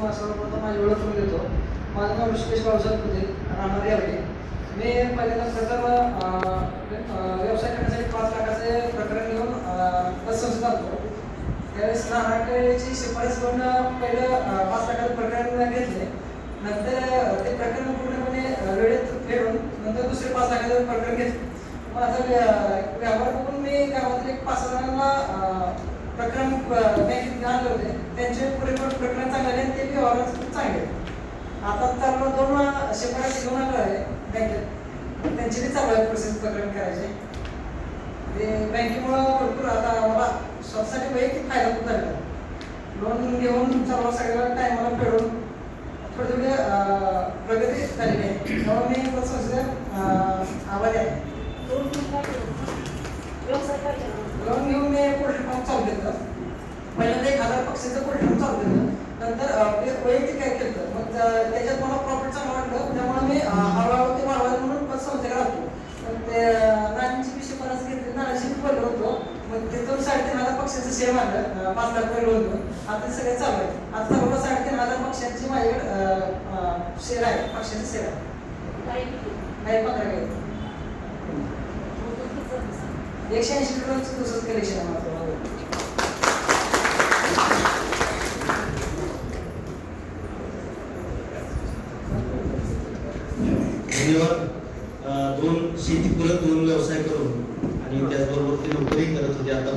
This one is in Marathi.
सर्वांना सर्वप्रथम माझी ओळख करून देतो माझं नाव ऋषिकेश भावसाहेब होते राहणार यावडे मी पहिल्यांदा प्रथम व्यवसाय करण्यासाठी पाच लाखाचे प्रकरण घेऊन संस्था होतो त्यावेळेस नानाकडची शिफारस करून पहिलं पाच लाखाचं प्रकरण घेतले. नंतर ते प्रकरण पूर्णपणे वेळेत फेडून नंतर दुसरे पाच लाखाचं प्रकरण घेतले. माझा व्य- व्यवहार बघून मी गावातील एक पाच जणांना प्रकरण बँकेत आणले होते. त्यांचे पुरेपूर प्रकरण चांगले आणि ते व्यवहार चांगले आता तर दोन अं, शिफारस घेऊन आलो आहे बँकेत. त्यांची बी चालू आहे प्रोसेस प्रकरण करायचे. ते बँकेमुळं भरपूर आता मला स्वतःसाठी वैयक्तिक फायदा खूप झाला लोन घेऊन सर्व सगळ्या टायमाला फेडून थोडी थोडी प्रगती झालेली आहे. त्यामुळे मी पतसंस्थेचा अं, आभारी आहे व्यवसाय काय केला? लोन घेऊन मी पोल्ट्री फार्म चालू केलं पहिल्यांदा एक हजार पक्षीचं परिणाम चालू केलं नंतर वैयक्तिक काय केलं मग त्याच्यात मला प्रॉफिट चांगलं वाटलं त्यामुळे मी हळूहळू ते वाढवायला म्हणून पतसंस्थेकडे आलो. पण ते नानांची पिशे पन्नास घेतली नाण्याशी बोललो होतो. मग तिथून साडेतीन हजार पक्षाचं शेअर मारलं पाच लाख रुपये लोन आता सगळे चालू आहे आता जवळपास साडेतीन हजार पक्षांची माझ्याकडे शेअर आहे पक्षाचे शेअर आहे. काही पंधरा काही एकशे ऐंशी रुपयांचं दुसरंच कलेक्शन आहे माझं. धन्यवाद दोन शेतीपूरक दोन व्यवसाय करून आणि त्याचबरोबर ते नोकरी करत होते. आता